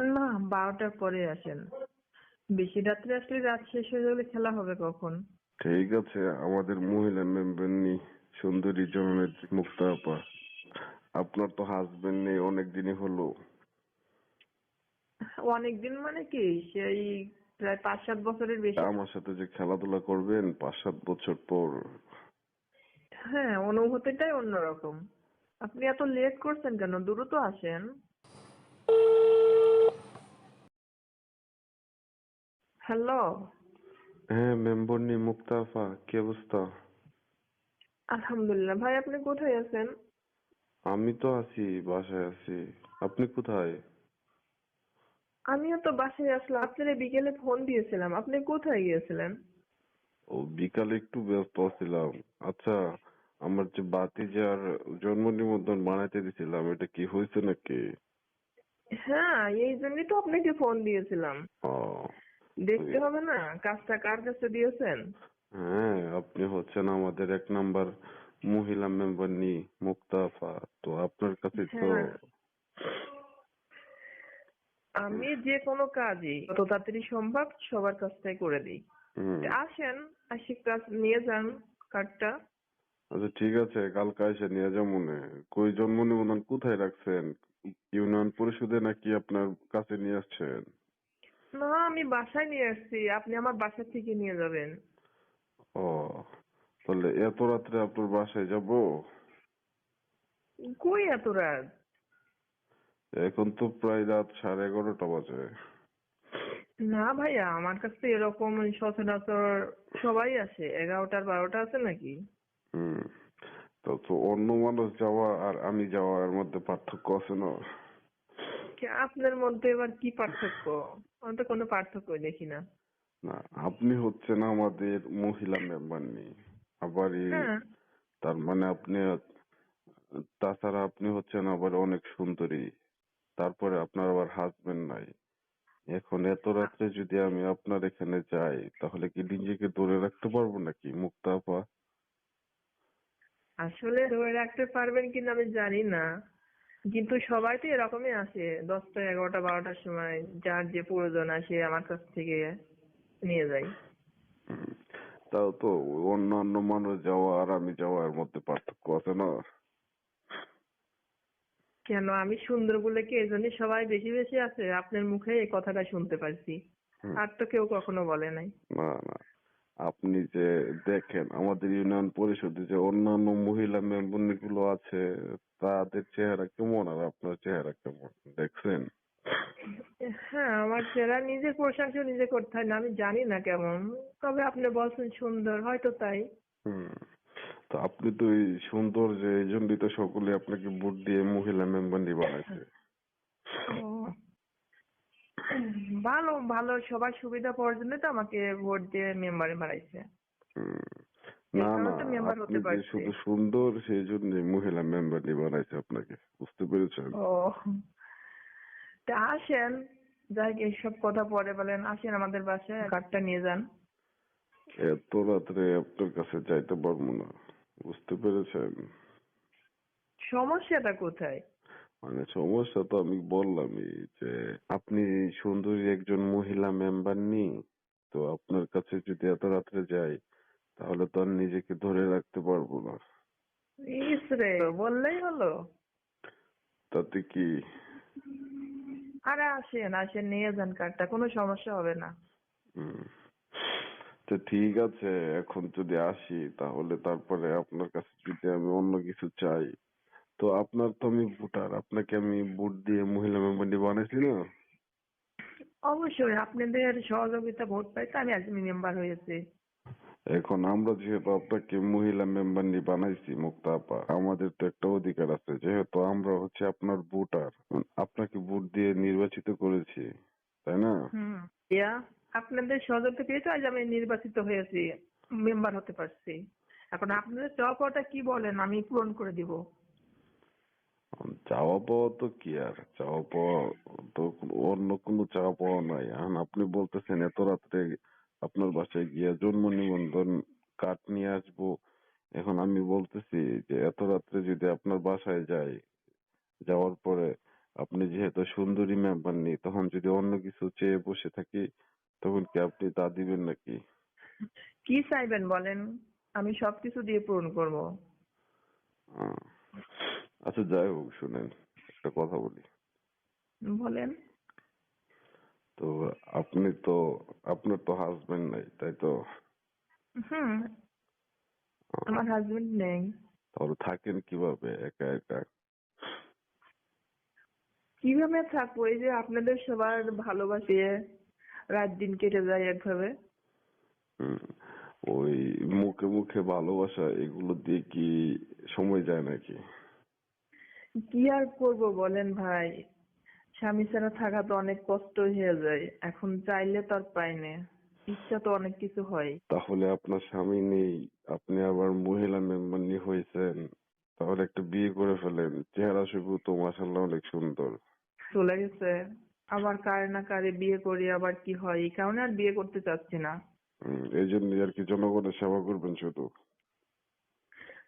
না বারোটার পরে আসেন। বেশি রাত্রে আসলে রাত শেষ হয়ে গেলে খেলা হবে কখন? ঠিক আছে আমাদের মহিলা মেম্বার নি সুন্দরী জননেত্রী মুক্তা আপা। আপনার তো হাজবেন্ড নেই অনেক দিনই হলো। অনেকদিন মানে কি সেই প্রায় পাঁচ সাত বছরের বেশি। আমার সাথে যে খেলাধুলা করবেন পাঁচ সাত বছর পর। হ্যাঁ অনুভূতিটাই অন্যরকম। আপনি এত লেট করছেন কেন? দ্রুত আসেন। হ্যালো। হ্যাঁ মেম্বার নি মুক্তা আপা কি অবস্থা? আলহামদুলিল্লাহ। ভাই আপনি কোথায় আছেন? আমি তো আছি বাসায় আছি। আপনি কোথায়? আমিও তো বাসায় আসলাম। আপনারা বিকেলে ফোন দিয়েছিলাম। আপনি কোথায় গিয়েছিলেন? ও বিকালে একটু ব্যস্ত ছিলাম। আচ্ছা আমার যে বাতি যার জন্ম নিবন্ধন বানাইতে দিছিলাম এটা কি হয়েছে নাকি? হ্যাঁ এই জন্যই তো আপনাকে ফোন দিয়েছিলাম। ও দেখতে হবে না কাজটা কার কাছে দিয়েছেন? হ্যাঁ আপনি হচ্ছেন আমাদের এক নাম্বার মহিলা মেম্বার নি মুক্তা আপা তো আপনার কাছে তো হ্যাঁ। আমি যে কোনো কাজই যত তাড়াতাড়ি সম্ভব সবার কাছটাই করে দিই। আসেন আসি কাজ নিয়ে যান কার্ডটা। আচ্ছা ঠিক আছে কালকে এসে নিয়ে যাব মনে। কই জন্ম নিবন্ধন কোথায় রাখছেন? ইউনিয়ন পরিষদে নাকি আপনার কাছে নিয়ে আসছেন? না আমি বাসায় নিয়ে আসছি। আপনি আমার বাসা থেকে নিয়ে যাবেন। ও তাহলে এত রাত্রে আপনার বাসায় যাব? কই এত রাত? এখন তো প্রায় রাত সাড়ে এগারোটা বাজে। না ভাইয়া আমার কাছে এরকম সচরাচর সবাই আসে। এগারোটার বারোটা আছে নাকি? হুম তো তো অন্য মানুষ যাওয়া আর আমি যাওয়ার মধ্যে পার্থক্য আছে না। কি আপনার মধ্যে এবার কি পার্থক্য? আমি তো কোনো পার্থক্যই দেখি না। না আপনি হচ্ছেন আমাদের মহিলা মেম্বার নেই আবার এই হ্যাঁ। তার মানে আপনি তাছাড়া আপনি হচ্ছেন আবার অনেক সুন্দরী। তারপরে আপনার আবার হাজবেন্ড নাই। এখন এত রাত্রে যদি আমি আপনার এখানে যাই তাহলে কি নিজেকে ধরে রাখতে পারব নাকি মুক্তা আপা? আসলে ধরে রাখতে পারবেন কিনা আমি জানি না। কিন্তু সবাই তো এরকমই আসে দশটা এগারোটা বারোটার সময়। যার যে প্রয়োজন আসে আমার কাছ থেকে নিয়ে যায়। হুম, তাও তো অন্যান্য মানুষ যাওয়া আর আমি যাওয়ার মধ্যে পার্থক্য আছে না? কেন? আমি সুন্দর বলে কি এই জন্যই সবাই বেশি বেশি আছে আপনার মুখে এই কথাটা শুনতে পারছি। আর তো কেউ কখনো বলে নাই। না না। আপনি যে দেখেন আমাদের ইউনিয়ন পরিষদে যে অন্যান্য মহিলা মেম্বারগুলো আছে তাদের চেহারা কেমন আর আপনার চেহারা কেমন? দেখছেন? হ্যাঁ আমার চেহারা নিজের প্রশংসা নিজে করতে হয় না আমি জানি না কেমন। তবে আপনি বলছেন সুন্দর হয়তো তাই। হুম তো আপনি তো এই সুন্দর যে এই জন্যই তো সকলে আপনাকে ভোট দিয়ে মহিলা মেম্বার বানাইছে। ও। ভালো ভালো সবার সুবিধা পাওয়ার জন্য তো আমাকে ভোট দিয়ে মেম্বারে বাড়াইছে না না আপনি যে শুধু সুন্দর সেই জন্য মহিলা মেম্বার বানাইছে আপনাকে। বুঝতে পেরেছেন? ও তা আসেন যাই এইসব কথা পরে বলেন। আসেন আমাদের বাসায় কার্ডটা নিয়ে যান। এত রাত্রে আপনার কাছে যাইতে পারব না। বুঝতে পেরেছেন? সমস্যাটা কোথায়? মানে সমস্যা তো আমি বললামই যে আপনি সুন্দরী একজন মহিলা মেম্বার নি তো আপনার কাছে যদি এত রাত্রে যাই তাহলে তো আর নিজেকে ধরে রাখতে পারব না। ইস রে বললেই হলো। তাতে কি? আরে আসেন আসেন নিয়ে যান কার্ডটা কোনো সমস্যা হবে না। হুম। তো ঠিক আছে এখন যদি আসি তাহলে তারপরে আপনার কাছে যদি আমি অন্য কিছু চাই তো আপনার তো আমি ভোটার আপনাকে আমি ভোট দিয়ে মহিলা মেম্বার বানাইছি না? অবশ্যই আপনাদের সহযোগিতা ভোট পাই তো আমি আজমি মেম্বার হয়েছি। এখন আমরা যেহেতু আপনাকে মহিলা মেম্বার নিয়ে বানাইছি মুক্তা আপা আমাদের তো একটা অধিকার আছে যেহেতু আমরা হচ্ছে আপনার ভোটার আপনাকে ভোট দিয়ে নির্বাচিত করেছি তাই না? ইয়া আপনাদের সহযোগিতা পেয়ে তো আজ আমি নির্বাচিত হয়েছি মেম্বার হতে পারছি। এখন আপনাদের চাওয়া কি বলেন আমি পূরণ করে দিব। চাওয়া পাওয়া তো কি আর চাওয়া পাওয়া তো অন্য কোনো চাওয়া পাওয়া নাই এখন আপনি বলতেছেন এত রাত্রে আপনার বাসায় গিয়ে জন্ম নিবন্ধন কার্ড নিয়ে আসব এখন আমি বলতেছি যে এত রাত্রে যদি আপনার বাসায় যাই যাওয়ার পরে আপনি যেহেতু সুন্দরী মেম্বার নেই তখন যদি অন্য কিছু চেয়ে বসে থাকি তখন কি আপনি তা দিবেন নাকি কি চাইবেন বলেন আমি সবকিছু দিয়ে পূরণ করব আচ্ছা যাই হোক শুনেন একটা কথা বলি। বলেন। তো আপনি তো আপনার তো হাজবেন্ড নাই তাই তো? হুম। আমার হাজবেন্ড নেই। তাহলে থাকেন কীভাবে একা একা? কীভাবে থাকব? এই যে আপনাদের সবার ভালোবাসিয়ে রাত দিন কেটে যায় একভাবে। হুম, ওই মুখে মুখে ভালোবাসা এগুলো দিয়ে কি সময় যায় নাকি? কি আর করব বলেন ভাই? স্বামী ছাড়া থাকা তো অনেক কষ্ট হয়ে যায়। এখন চাইলে তো আর পাই না। ইচ্ছা তো অনেক কিছু হয়। তাহলে আপনার স্বামী নেই আপনি আবার মহিলা মেম্বার নিয়ে হয়েছেন। তাহলে একটা বিয়ে করে ফেলেন। চেহারা শুধু তো মাসাল্লাহ অনেক সুন্দর। চলে গেছে। আবার কারে না কারে বিয়ে করি আবার কি হয়? এই কারণে আর বিয়ে করতে চাচ্ছি না। এই জন্য আর কি জনগণের সেবা করবেন শুধু।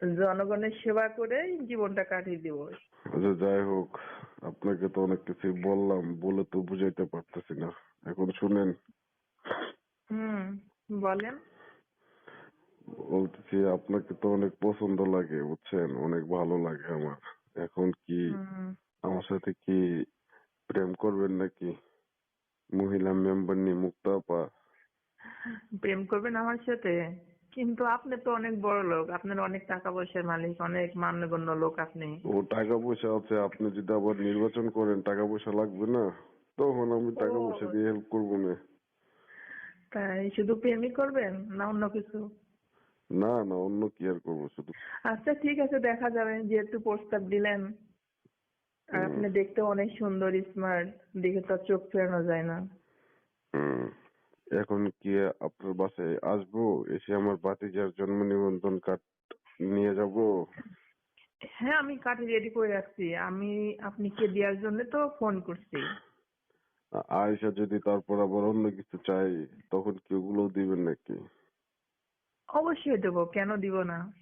জনগণের সেবা করে জীবনটা কাটিয়ে দিব। আচ্ছা যাই হোক আপনাকে তো অনেক কিছু বললাম বলে তো বুঝাইতে পারতেছি না। এখন শুনেন। হুম বলেন। বলতেছি আপনাকে তো অনেক পছন্দ লাগে বুঝছেন? অনেক ভালো লাগে আমার। এখন কি আমার সাথে কি প্রেম করবেন নাকি? মহিলা মেম্বার নিয়ে মুক্তা আপা। প্রেম করবেন আমার সাথে? কিন্তু আপনি তো অনেক বড় লোক আপনার অনেক টাকা পয়সার মালিক অনেক মান্যগণ্য লোক আপনি। ও টাকা পয়সা আছে আপনি যদি আবার নির্বাচন করেন টাকা পয়সা লাগবে না? তখন আমি টাকা পয়সা দিয়ে হেল্প করব না। তাই শুধু প্রেমই করবেন না অন্য কিছু? না না অন্য কি আর করব শুধু। আচ্ছা ঠিক আছে দেখা যাবে যেহেতু প্রস্তাব দিলেন। আর আপনি দেখতে অনেক সুন্দর স্মার্ট দেখে তো আর চোখ ফেরানো যায় না। হুম। এখন কি আপনার বাসায় আসব? এসে আমার বাতিজার জন্ম নিবন্ধন কার্ড নিয়ে যাব? হ্যাঁ আমি কাঠি রেডি করে রাখছি। আমি আপনি কে দেওয়ার জন্য তো ফোন করছি। আয়সা যদি তারপর আবার অন্য কিছু চাই তখন কি ওগুলো দিবেন নাকি? অবশ্যই দেবো কেন দিব না?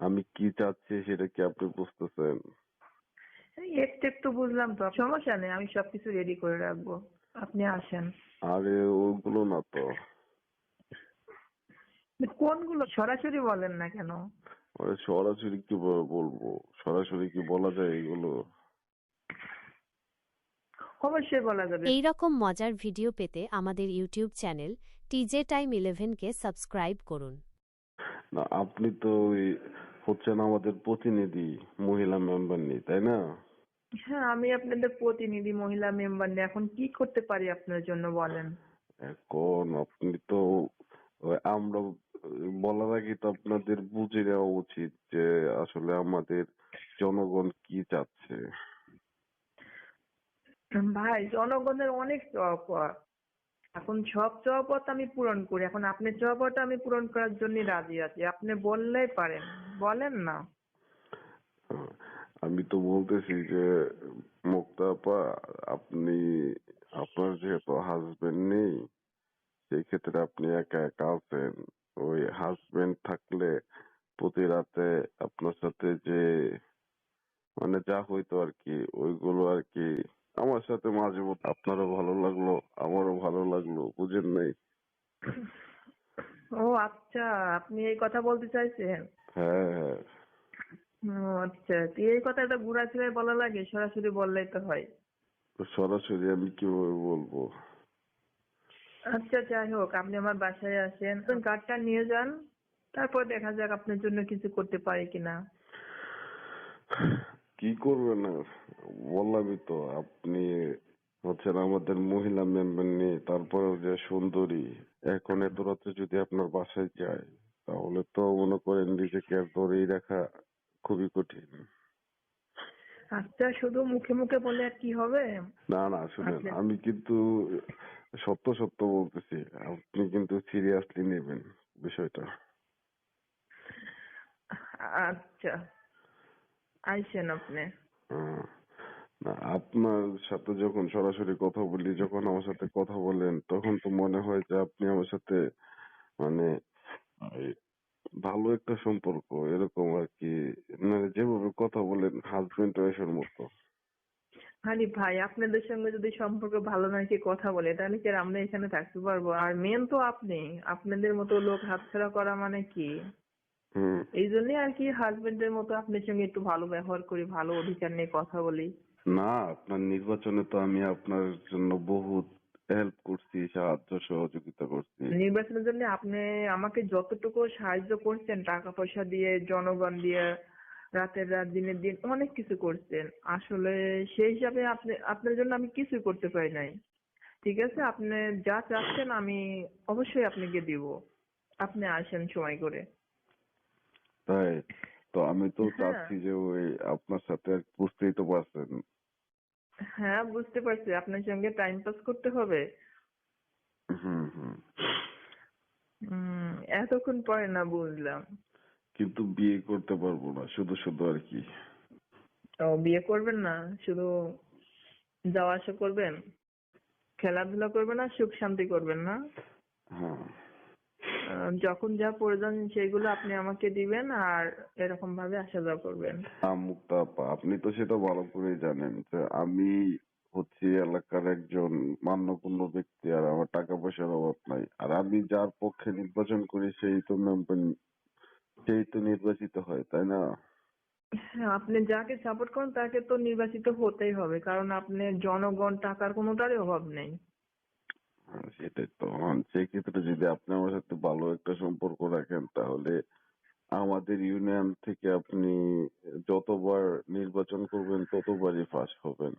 আমি কি চাচ্ছি সেটা কি আপনি বুঝতেছেন? এই একটু তো বুঝলাম তো সমস্যা নেই আমি সবকিছু রেডি করে রাখব। আপনি আসেন। আরে ওগুলো না তো। কোনগুলো সরাসরি বলেন না কেন? সরাসরি কি বলব? সরাসরি কি বলা যায় এগুলো? অবশ্যই বলা যাবে। এই রকম মজার ভিডিও পেতে আমাদের ইউটিউব চ্যানেল টিজে টাইম ইলেভেনকে সাবস্ক্রাইব করুন। না আপনি তো ওই হচ্ছেন আমাদের প্রতিনিধি মহিলা মেম্বার নেই তাই না? হ্যাঁ আমি আপনাদের প্রতিনিধি মহিলা মেম্বার নিয়ে এখন কি করতে পারি আপনার জন্য বলেন? এখন আপনি তো আমরা বলার আগে তো আপনাদের বুঝে নেওয়া উচিত যে আসলে আমাদের জনগণ কি চাচ্ছে। ভাই জনগণের অনেক চাওয়া এখন সব চাওয়াপথ আমি পূরণ করি। এখন আপনার চাওয়াপথ আমি পূরণ করার জন্য রাজি আছি। আপনি বললেই পারেন। বলেন না। আমি তো বলতেছি যে মুক্তা আপা আপনি আপনার যেহেতু হাজবেন্ড নেই সেই ক্ষেত্রে আপনি একা একা আছেন। ওই হাজবেন্ড থাকলে প্রতি রাতে আপনার সাথে যে মানে যা হইতো আর কি ওইগুলো আর কি আমার সাথে মাঝে মধ্যে আপনারও ভালো লাগল আমারও ভালো লাগল বুঝেন নাই? ও আচ্ছা আপনি এই কথা বলতে চাইছেন? হ্যাঁ হ্যাঁ। আচ্ছা তো এই কথাটা ঘুরা ফিরে বলা লাগে সরাসরি বললেই তো হয়। সরাসরি আমি কীভাবে বলব? আচ্ছা যাই হোক আপনি আমার বাসায় আসেন। কার্ডটা নিয়ে যান তারপর দেখা যাক আপনার জন্য কিছু করতে পারি কিনা। কি করবেন? আর বললামই তো আপনি হচ্ছেন আমাদের মহিলা মেম্বার নিয়ে তারপরেও যে সুন্দরী এখন এত রাত্রে যদি আপনার বাসায় যায় তাহলে তো মনে করেন নিজেকে আর ধরেই রাখা খুবই কঠিন। আচ্ছা শুধু মুখে মুখে বলে আর কি হবে? না না শুনেন। আমি কিন্তু সত্য সত্য বলতেছি আপনি কিন্তু সিরিয়াসলি নেবেন বিষয়টা। আচ্ছা আইসেন আপনি। আহ, না আপনার সাথে যখন সরাসরি কথা বলি যখন আমার সাথে কথা বলেন তখন তো মনে হয় যে আপনি আমার সাথে মানে ভালো একটা সম্পর্ক এরকম আর কি মানে যেভাবে কথা বলেন হাজবেন্ড ওয়াইফের মতো। আরে ভাই আপনাদের সঙ্গে যদি সম্পর্ক ভালো না রেখে কথা বলে? তাহলে কি আর আমরা এখানে থাকতে পারব? আর মেন তো আপনি। আপনাদের মতো লোক হাতছাড়া করা মানে কি? হুম। এই জন্যই আর কি হাজবেন্ডের মতো আপনার সঙ্গে একটু ভালো ব্যবহার করি ভালো অধিকার নিয়ে কথা বলি। না আপনার নির্বাচনে তো আমি আপনার জন্য বহুত হেল্প করছি সাহায্য সহযোগিতা করছি। নির্বাচনের জন্য আপনি আমাকে যতটুকু সাহায্য করছেন টাকা পয়সা দিয়ে জনগণ দিয়ে রাতের রাত দিনের দিন অনেক কিছু করছেন। আসলে সেই হিসাবে আপনি আপনার জন্য আমি কিছুই করতে পারি নাই। ঠিক আছে? আপনি যা চাচ্ছেন আমি অবশ্যই আপনাকে দিব। আপনি আসেন সময় করে। তাই? তো আমি তো হ্যাঁ। চাচ্ছি যে ওই আপনার সাথে বুঝতেই তো পারছেন হ্যাঁ বুঝতে পারছি। আপনার সঙ্গে টাইম পাস করতে হবে। হুম হুম। এতক্ষণ পরে না বুঝলাম। কিন্তু বিয়ে করতে পারব না শুধু শুধু আর কি। ও বিয়ে করবেন না শুধু যাওয়া আসা করবেন খেলাধুলা করবেন না সুখ শান্তি করবেন না? হ্যাঁ। যখন যা প্রয়োজন সেগুলো আপনি আমাকে দিবেন আর এরকম ভাবে আসা যাওয়া করবেন আ, মুক্তা আপনি তো সেটা ভালো করেই জানেন যে আমি হচ্ছি এলাকার একজন মান্যগণ্য ব্যক্তি আর আমার টাকা পয়সার অভাব নাই। আর আমি যার পক্ষে নির্বাচন করি সেই তো সেই তো নির্বাচিত হয় তাই না? হ্যাঁ, আপনি যাকে সাপোর্ট করেন তাকে তো নির্বাচিত হতেই হবে কারণ আপনি জনগণ টাকার কোনোটারই অভাব নেই। সেটাই তো। সেক্ষেত্রে যদি আপনি আমার সাথে ভালো একটা সম্পর্ক রাখেন, তাহলে আমাদের ইউনিয়ন থেকে আপনি যতবার নির্বাচন করবেন, ততবারই পাস হবেন।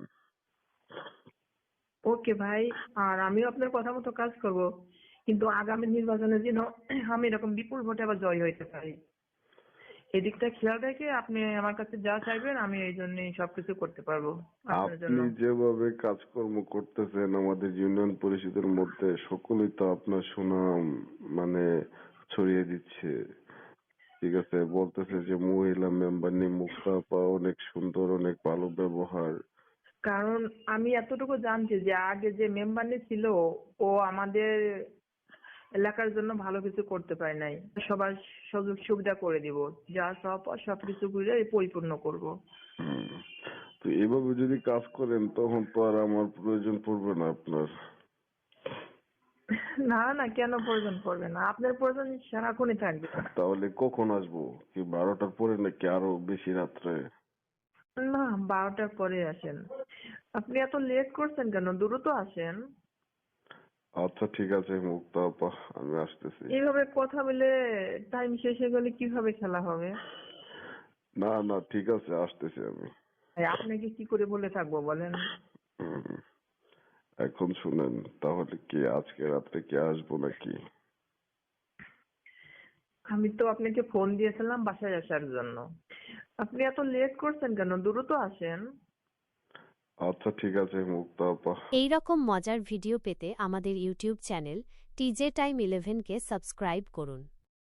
ওকে ভাই, আর আমিও আপনার কথা মতো কাজ করব। কিন্তু আগামী নির্বাচনের দিন আমি এরকম বিপুল ভোটে আবার জয় হইতে পারি। এদিকটা খেয়াল রেখে আপনি আমার কাছে যা চাইবেন আমি এই জন্যই সবকিছু করতে পারব আপনার জন্য। আপনি যেভাবে কাজকর্ম করতেছেন আমাদের ইউনিয়ন পরিষদের মধ্যে সকলেই তো আপনার সুনাম মানে ছড়িয়ে দিচ্ছে। ঠিক আছে বলতেছে যে মহিলা মেম্বার নিয়ে মুক্তা আপা অনেক সুন্দর অনেক ভালো ব্যবহার। কারণ আমি এতটুকু জানছি যে আগে যে মেম্বারনি ছিল ও আমাদের এলাকার জন্য ভালো কিছু করতে পারে নাই। সবার সুযোগ সুবিধা করে দিব। যা সব সবকিছু করে পরিপূর্ণ করব। তো এভাবে যদি কাজ করেন তখন তো আর আমার প্রয়োজন পড়বে না আপনার। না না কেন প্রয়োজন পড়বে না? আপনার প্রয়োজন সারাক্ষণই থাকবে। তাহলে কখন আসব? কি বারোটার পরে নাকি আরও বেশি রাত্রে? না বারোটার পরে আসেন। আপনি এত লেট করছেন কেন? দ্রুত আসেন। আচ্ছা ঠিক আছে মুক্তা আপা আমি আসতেছি। এইভাবে কথা বলে টাইম শেষ হয়ে গেলে কীভাবে খেলা হবে? না না ঠিক আছে আসতেছি আমি। আপনাকে কি করে বলে থাকব বলেন। এখন শুনেন তাহলে কি আজকে রাত্রে কি আসব নাকি? আমি তো আপনাকে ফোন দিয়েছিলাম বাসায় আসার জন্য। আপনি এত লেট করছেন কেন? দ্রুত আসেন। আচ্ছা ঠিক আছে, মুক্তা আপা। এই রকম মজার ভিডিও পেতে আমাদের ইউটিউব চ্যানেল টিজে টাইম ইলেভেনকে সাবস্ক্রাইব করুন।